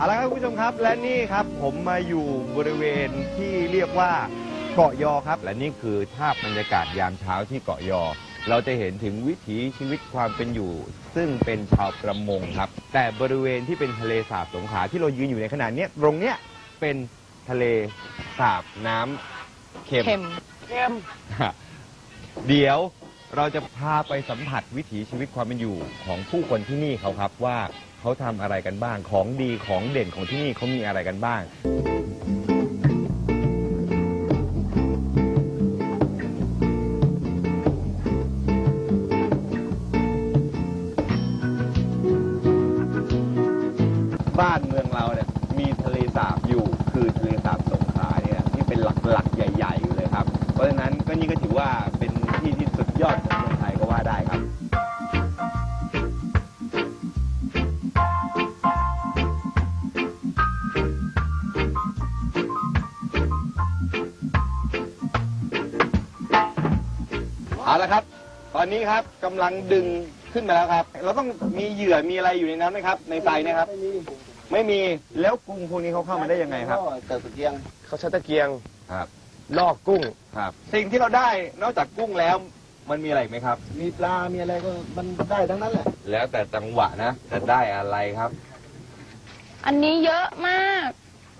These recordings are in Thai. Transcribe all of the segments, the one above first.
เอาละครับคุณผู้ชมครับ และนี่ครับผมมาอยู่บริเวณที่เรียกว่าเกาะยอครับ และนี่คือภาพบรรยากาศยามเช้าที่เกาะยอ เราจะเห็นถึงวิถีชีวิตความเป็นอยู่ ซึ่งเป็นชาวประมงครับ แต่บริเวณที่เป็นทะเลสาบสงขลาที่เรายืนอยู่ในขณะเนี้ยตรงเนี้ยเป็นทะเลสาบน้ำเค็ม เค็มเดี๋ยวเราจะพาไปสัมผัสวิถีชีวิตความเป็นอยู่ของผู้คนที่นี่เขาครับว่า เขาทำอะไรกันบ้าง ของดีของเด่นของที่นี่เขามีอะไรกันบ้าง บ้านเมืองเราเนี่ยมีทะเลสาบอยู่คือทะเลสาบสงขลาเนี่ยที่เป็นหลักๆใหญ่ๆอยู่เลยครับ เพราะฉะนั้นก็นี่ก็ถือว่าเป็นที่ที่สุดยอดของเมือง ละครับ ตอนนี้ครับกำลังดึงขึ้นมาแล้วครับ เราต้องมีเหยื่อมีอะไรอยู่ในนั้นไหมครับ ในไซเนี่ยครับไม่มีไม่มีแล้วกุ้งพวกนี้เขาเข้ามาได้ยังไงครับก็เติบตะเกียงเขาใช้ตะเกียงครับ ลอกกุ้งครับ สิ่งที่เราได้นอกจากกุ้งแล้ว มันมีอะไรอีกไหมครับ มีปลา มีอะไรก็มันได้ทั้งนั้นแหละ แล้วแต่จังหวะนะจะได้อะไรครับ อันนี้เยอะมาก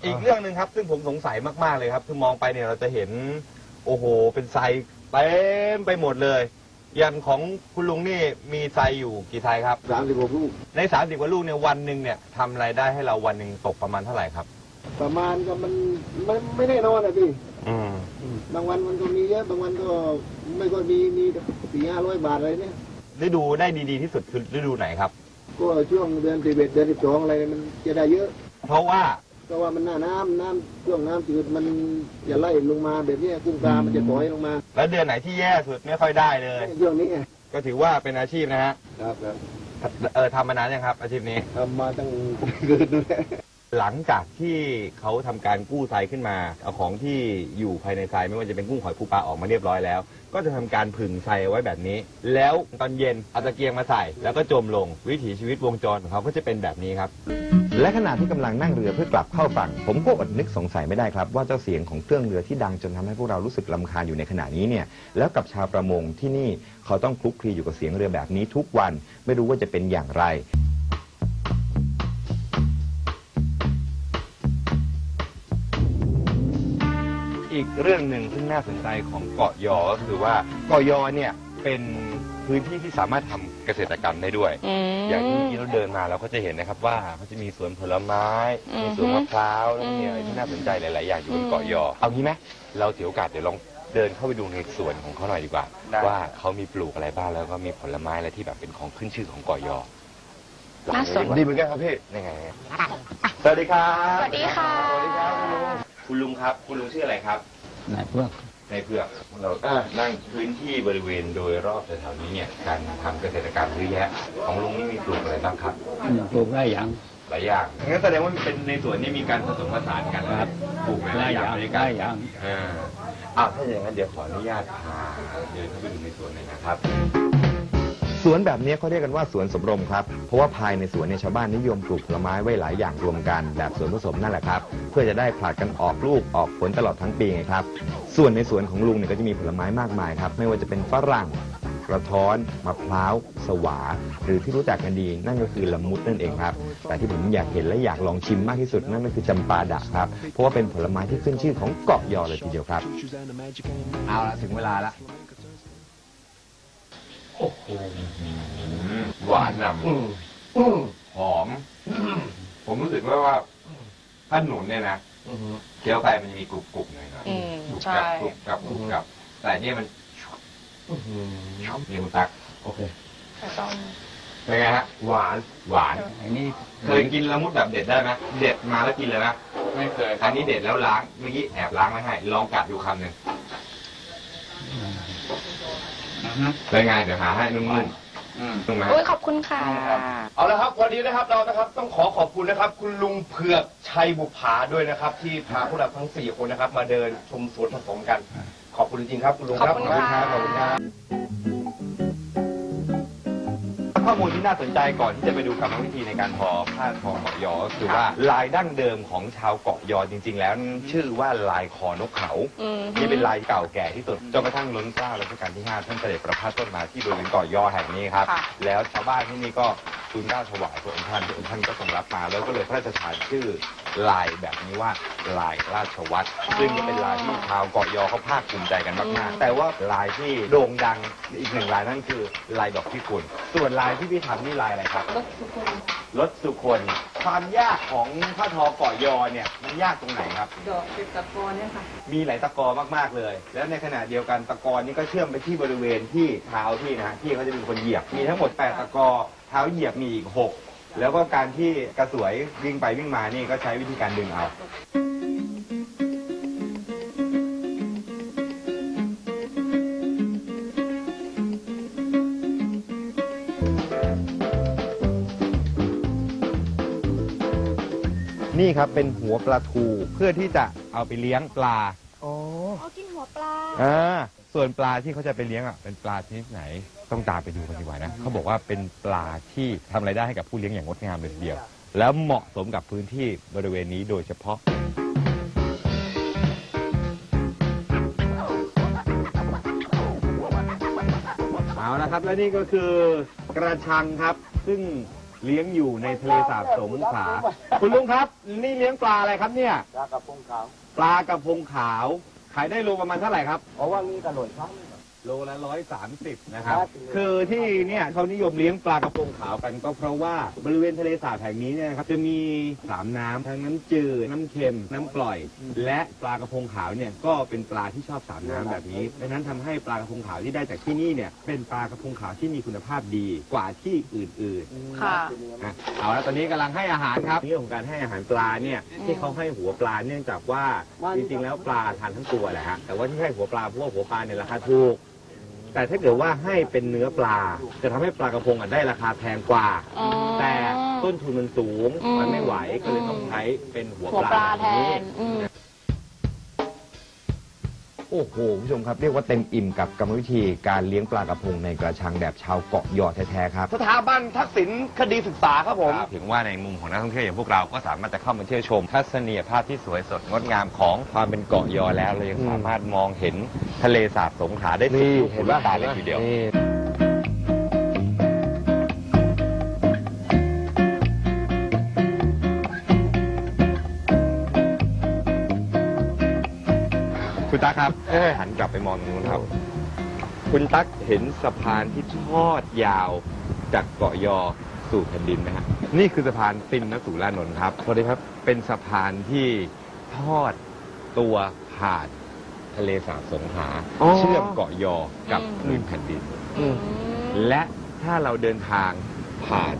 อีกเรื่องหนึ่งครับ ซึ่งผมสงสัยมากๆเลยครับ คือมองไปเนี่ยเราจะเห็น โอ้โห เป็นไซ เต็มไปหมดเลยอย่างของคุณลุงนี่มีไซอยู่กี่ไซครับ สามสิบหกลูก ในสามสิบกว่าลูกเนี่ยวันหนึ่งเนี่ยทำรายได้ให้เราวันหนึ่งตกประมาณเท่าไหร่ครับ ประมาณก็มันมันไม่แน่นอนนะพี่อืมบางวันมันก็มีเยอะบางวันก็ไม่ก็มีมีสี่ห้าร้อยบาทอะไรเนี่ยฤดูได้ดีๆที่สุดคือฤดูไหนครับ ก็ช่วงเดือนสิบเอ็ดเดือนสิบสองอะไรมันจะได้เยอะ เพราะว่า เพราะว่ามันหน้าน้ำน้ำช่วงน้ำจืดมันจะไล่ลงมาแบบเนี้ยกุ้งปลามันจะปล่อยลงมา แล้วเดือนไหนที่แย่สุดไม่ค่อยได้เลยช่วงนี้ไงก็ถือว่าเป็นอาชีพนะฮะครับครับเออทำมานานยังครับ อาชีพนี้ทำมาตั้งเกิดนู่นแหละหลังจากที่เขาทำการกู้ทรายขึ้นมาเอาของที่อยู่ภายในทรายไม่ว่าจะเป็นกุ้งหอยปูปลาออกมาเรียบร้อยแล้ว ก็จะทำการผึ่งทรายเอาไว้แบบนี้ แล้วตอนเย็นเอาตะเกียงมาใส่ แล้วก็จมลงวิถีชีวิตวงจรของเขาก็จะเป็นแบบนี้ครับ และขณะที่กำลังนั่งเรือเพื่อกลับเข้าฝั่ง ผมก็อดนึกสงสัยไม่ได้ครับ ว่าเจ้าเสียงของเครื่องเรือที่ดังจนทำให้พวกเรารู้สึกลำคาญอยู่ในขณะนี้เนี่ยแล้วกับชาวประมงที่นี่เขาต้องคลุกคลีอยู่กับเสียงเรือแบบนี้ทุกวัน ไม่รู้ว่าจะเป็นอย่างไร อีกเรื่องหนึ่งซึ่งน่าสนใจของเกาะยอก็คือว่าเกาะยอเนี่ยเป็น พื้นที่ที่สามารถทำเกษตรกรรมได้ด้วย อืม อย่างที่เมื่อกี้เราเดินมาเราก็จะเห็นนะครับว่าเขาจะมีสวนผลไม้ อือฮึมีสวนมะพร้าวแล้วก็มีอืมอะไรที่น่าสนใจหลาย ๆ อย่างอยู่บนอืมเกาะยอ เอางี้ไหมเราถือโอกาสเดี๋ยวลองเดินเข้าไปดูในสวนของเขาหน่อยดีกว่าว่าเขามีปลูกอะไรบ้างแล้วก็มีผลไม้อะไรที่แบบเป็นของขึ้นชื่อของเกาะยอลองน่าสนดูดีกว่าดีเหมือนกันครับพี่ยังไงสวัสดีครับ สวัสดีค่ะ สวัสดีครับคุณลุง คุณลุงครับ คุณลุงชื่ออะไรครับไหนเพื่อ ในเพือกเราก็นั่งพื้นที่บริเวณโดยรอบแถวๆนี้เนี่ยการทำเกษตรกรรมเยอะแยะของลุงนี่มีปลูกอะไรบ้างครับปลูกได้อย่างหลายอย่างงั้นแสดงว่าเป็นในสวนนี่มีการผสมผสานกันนะครับปลูกหลายๆอย่างด้วยกันได้อย่างอ่าอ้าวถ้าอย่างนั้นเดี๋ยวขออนุญาตพาเดินเข้าไปดูในสวนหน่อยนะครับ สวนแบบนี้เขาเรียกกันว่าสวนสมรมครับ เพราะว่าภายในสวนเนี่ยชาวบ้านนิยมปลูกผลไม้ไว้หลายอย่างรวมกันแบบสวนผสมนั่นแหละครับ เพื่อจะได้ผลัดกันออกลูกออกผลตลอดทั้งปีไงครับ ส่วนในสวนของลุงเนี่ยก็จะมีผลไม้มากมายครับ ไม่ว่าจะเป็นฝรั่งกระท้อนมะพร้าว สวา หรือที่รู้จักกันดี นั่นก็คือละมุดนั่นเองครับ แต่ที่ผมอยากเห็นและอยากลองชิมมากที่สุดนั่นก็คือจำปาดะครับ เพราะว่าเป็นผลไม้ที่ขึ้นชื่อของเกาะยอเลยทีเดียวครับ เอาละถึงเวลาละ หหวานนำหอม ผมรู้สึกว่าว่าถ้าหนุนเนี่ยนะเคี้ยวไปมันจะมีกรุบกรุบๆหน่อยหน่อยอืมกรุบใช่กับกรุบกับกรุบกับแต่เนี่ยมันนี่คุณตักโอเคแต่ต้องเป็นไงฮะหวานหวานอันนี้เคยกินละมุดแบบเด็ดได้ไหมเด็ดมาแล้วกินเลยนะไม่เคยอันนี้เด็ดแล้วล้างเมื่อกี้แอบล้างไว้ให้ ลองกัดดูคำหนึ่ง เป็นไงเดี๋ยวหาให้นุ่มๆนุ่มไหมอุ้ยขอบคุณค่ะ เอาละครับ วันนี้นะครับเรานะครับต้องขอขอบคุณนะครับ คุณลุงเผือกชัยบุภาด้วยนะครับ ที่พาพวกเราทั้งสี่คนนะครับ มาเดินชมสวนผสมกัน ขอบคุณจริงๆครับ คุณลุงครับขอบคุณค่ะ ขอบคุณครับ ข้อมูลที่น่าสนใจก่อนที่จะไปดูกรรมวิธีในการทอผ้าทอเกาะยอก็คือว่าลายดั้งเดิมของชาวเกาะยอจริง ๆ แล้วชื่อว่าลายคอนกเขาอืม นี่เป็นลายเก่าแก่ที่สุดจนกระทั่งล้นเกล้ารัชกาลที่5ท่านเสด็จประพาสต้นมาที่บริเวณเกาะยอแห่งนี้ครับ ค่ะ แล้วชาวบ้านที่นี่ก็ทูลเกล้าถวายพระองค์ท่านพระองค์ท่านก็ทรงรับมาแล้วก็เลยพระราชทานชื่อ ลายแบบนี้ว่าลายราชวัตรซึ่งก็เป็นลายที่ชาวเกาะยอเขาภาคภูมิใจกันมากๆ แต่ว่าลายที่โด่งดังอีกหนึ่งลายนั่นคือลายดอกพิกุลส่วนลายที่พี่ทำนี่ลายอะไรครับรถสุคนความยากของผ้าทอเกาะยอเนี่ยมันยากตรงไหนครับ ดอกเป็นตะกอนเนี่ยค่ะ มีหลายตะกอมากๆเลย แล้วในขณะเดียวกันตะกอนี้ก็เชื่อมไปที่บริเวณที่เท้าที่นะฮะที่เขาจะเป็นคนเหยียบมีทั้งหมด 8 ตะกอเท้าเหยียบมีอีก 6 แล้วก็การที่กระสวยวิ่งไปวิ่งมานี่ก็ใช้วิธีการดึงเอานี่ครับเป็นหัวปลาทูเพื่อที่จะเอาไปเลี้ยงปลา อ๋อกินหัวปลา อ่า ส่วนปลาที่เขาจะไปเลี้ยงอะเป็นปลาชนิดไหนต้องตามไปดูกันดีกว่านะเขาบอกว่าเป็นปลาที่ทำรายได้ให้กับผู้เลี้ยงอย่างงดงามเลยทีเดียว แล้วเหมาะสมกับพื้นที่บริเวณนี้โดยเฉพาะ เอาละครับ และนี่ก็คือกระชังครับ ซึ่งเลี้ยงอยู่ในทะเลสาบสงขลาคุณลุงครับ นี่เลี้ยงปลาอะไรครับเนี่ย ปลากระพงขาวปลากระพงขาว ขายได้โลประมาณเท่าไหร่ครับ เพราะว่ามีกระโหลกครับ โลละร้อยสามสิบนะครับครับ คือที่เนี่ยเขานิยมเลี้ยงปลากระพงขาวกันก็เพราะว่าบริเวณทะเลสาบแห่งนี้เนี่ยนะครับจะมีสามน้ำทั้งน้ำจืด น้ำเค็ม น้ำกร่อย และปลากระพงขาวเนี่ยก็เป็นปลาที่ชอบสามน้ำแบบนี้ดังนั้นทำให้ปลากระพงขาวที่ได้จากที่นี่เนี่ยเป็นปลากระพงขาวที่มีคุณภาพดีกว่าที่อื่นๆ ค่ะนะเอาละตอนนี้กำลังให้อาหารครับเรื่องของการให้อาหารปลาเนี่ยที่เขาให้หัวปลาเนื่องจากว่าจริงๆแล้วปลาทานทั้งตัวแหละฮะแต่ว่าที่ให้หัวปลาเพราะว่าหัวปลาเนี่ยราคาถูก แต่ถ้าเกิดว่าให้เป็นเนื้อปลา จะทำให้ปลากระพงอะได้ราคาแพงกว่า อ๋อ แต่ต้นทุนมันสูงอืมมันไม่ไหวก็เลยต้องใช้เป็นหัวหัวปลาปลาแบบแทนี้นอืม โอ้โหคุณผู้ชมครับเรียกว่าเต็มอิ่มกับกรรมวิธีการเลี้ยงปลากระพงในกระชังแบบชาวเกาะยอแท้ๆครับ สถาบันทักษิณคดีศึกษาครับผม ถึงว่าในมุมของนักท่องเที่ยวอย่างพวกเราก็สามารถจะเข้ามาเที่ยวชม ทัศนียภาพที่สวยสดงดงามของความเป็นเกาะยอแล้ว เรายังสามารถมองเห็นทะเลสาบสงขลาได้สุดนี่ลูกเห็หูนลูป่ะกตาเลยทีเดียว นี่ คุณตั๊กครับหันกลับไปมองตรงนู้นครับ คุณตั๊กเห็นสะพานที่ทอดยาวจากเกาะยอสู่แผ่นดินไหมฮะนี่คือสะพานตินนสุรานนท์ครับสวัสดีครับ เป็นสะพานที่ทอดตัวผ่านทะเลสาบสงขลาอ๋อเชื่อมเกาะยอกับอืมพื้นแผ่นดินอืมและถ้าเราเดินทาง ผ่าน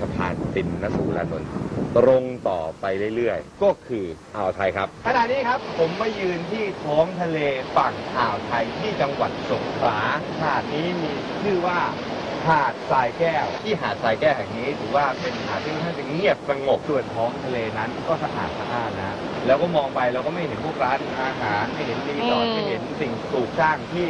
สะพานตินนสุรานนท์ตรงต่อไปเรื่อยๆ ก็คืออ่าวไทยครับ ขณะนี้ครับผมมายืนที่ท้องทะเลฝั่งอ่าวไทยที่จังหวัดสงขลาหาดนี้มีชื่อว่าหาดทรายแก้ว ที่หาดทรายแก้วแห่งนี้ถือว่าเป็นหาดที่ค่อนข้างจะเงียบสงบส่วนท้องทะเลนั้นก็สะอาดสะอาดนะ แล้วก็มองไปเราก็ไม่เห็นพวกร้านอาหารไม่เห็นรีสอร์ทไม่เห็นสิ่งปลูกสร้างที่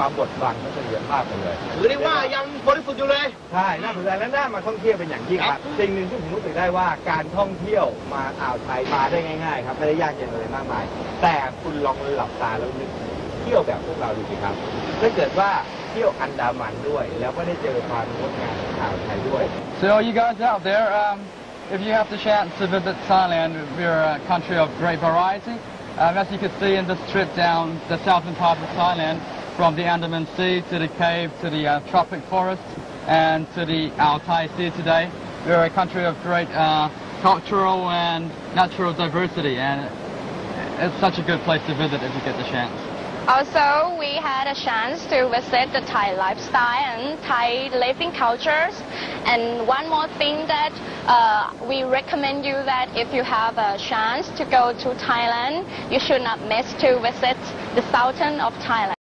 มาบดบังทัศนียภาพกันเลยหรือได้ว่ายังบริสุทธิ์อยู่เลย ใช่น่าสนใจและน่ามาท่องเที่ยวเป็นอย่างยิ่งครับ สิ่งหนึ่งที่ผมรู้สึกได้ว่าการท่องเที่ยวมาอ่าวไทยมาได้ง่ายๆครับไม่ได้ยากเย็นอะไรมากมาย แต่คุณลองหลับตาแล้วนึกเที่ยวแบบพวกเราดูสิครับถ้าเกิดว่าเที่ยวอันดามันด้วย แล้วก็ได้เจอความงดงามของอ่าวไทยด้วย So you guys out there, um, if you have the chance to visit Thailand, we're a country of great variety. Um, as you can see in this trip down the southern part of Thailand, from the Andaman Sea to the cave to the uh, tropic forest and to the Altai Sea today, we're a country of great uh, cultural and natural diversity, and it's such a good place to visit if you get the chance. Also, we had a chance to visit the Thai lifestyle and Thai living cultures. And one more thing that uh, we recommend you that if you have a chance to go to Thailand, you should not miss to visit the southern of Thailand.